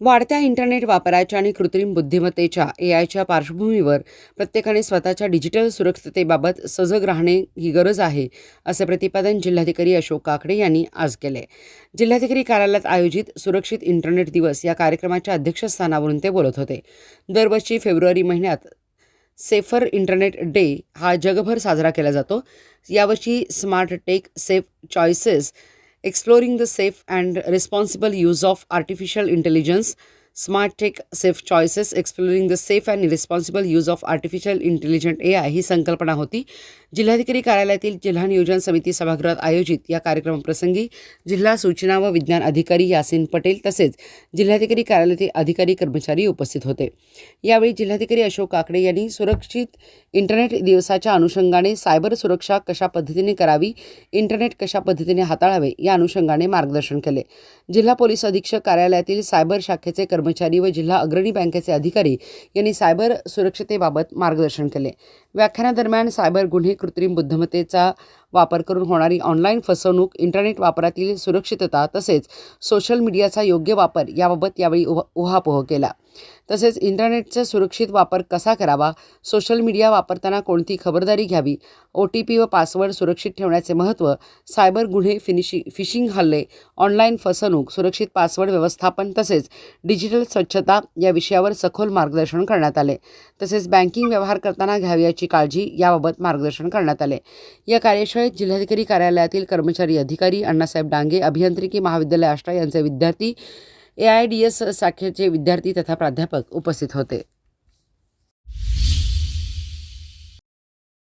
वाढत्या इंटरनेट वापराच्या आणि कृत्रिम बुद्धिमत्तेच्या ए आयच्या पार्श्वभूमीवर प्रत्येकाने स्वतःच्या डिजिटल सुरक्षिततेबाबत सजग राहणे ही गरज आहे असे प्रतिपादन जिल्हाधिकारी अशोक काकडे यांनी आज केले. जिल्हाधिकारी कार्यालयात आयोजित सुरक्षित इंटरनेट दिवस या कार्यक्रमाच्या अध्यक्षस्थानावरून ते बोलत होते. दरवर्षी फेब्रुवारी महिन्यात सेफर इंटरनेट डे हा जगभर साजरा केला जातो. यावर्षी smart tech safe choices exploring the safe and responsible use of artificial intelligence. Smart tech safe choices exploring the safe and responsible use of artificial intelligent A I ही संकल्पना होती. जिल्हाधिकारी कार्यालयातील जिल्हा नियोजन समिती सभागृहात आयोजित या कार्यक्रमाप्रसंगी जिल्हा सूचना व विज्ञान अधिकारी यासिन पटेल तसेच जिल्हाधिकारी कार्यालयातील अधिकारी कर्मचारी उपस्थित होते. यावेळी जिल्हाधिकारी अशोक काकडे यांनी सुरक्षित इंटरनेट दिवसाच्या अनुषंगाने सायबर सुरक्षा कशा पद्धतीने करावी इंटरनेट कशा पद्धतीने हाताळावे या अनुषंगाने मार्गदर्शन केले. जिल्हा पोलीस अधीक्षक कार्यालयातील सायबर शाखेचे कर्मचारी व जिल्हा अग्रणी बँकेचे अधिकारी यांनी सायबर सुरक्षतेबाबत मार्गदर्शन केले. व्याख्यानादरम्यान सायबर गुन्हे कृत्रिम बुद्धिमत्तेचा वापर करून होणारी ऑनलाईन फसवणूक इंटरनेट वापरातील सुरक्षितता तसेच सोशल मीडियाचा योग्य वापर याबाबत यावेळी उहा उहापोह केला. तसेच इंटरनेटचा सुरक्षित वापर कसा करावा? सोशल मीडिया वापरताना कोणती खबरदारी घ्यावी? ओ टी पी व पासवर्ड सुरक्षित ठेवण्याचे महत्त्व? सायबर गुन्हे फिनिशि फिशिंग हल्ले ऑनलाईन फसवणूक सुरक्षित पासवर्ड व्यवस्थापन तसेच डिजिटल स्वच्छता या विषयावर सखोल मार्गदर्शन करण्यात आले. तसेच बँकिंग व्यवहार करताना घ्यावयाची काळजी याबाबत मार्गदर्शन करण्यात आले. या कार्यशाळेत जिल्हाधिकारी कार्यालयातील कर्मचारी अधिकारी अण्णासाहेब डांगे अभियांत्रिकी महाविद्यालय आष्टा यांचे विद्यार्थी ए आय डी एस शाखेचे विद्यार्थी तथा प्राध्यापक उपस्थित होते.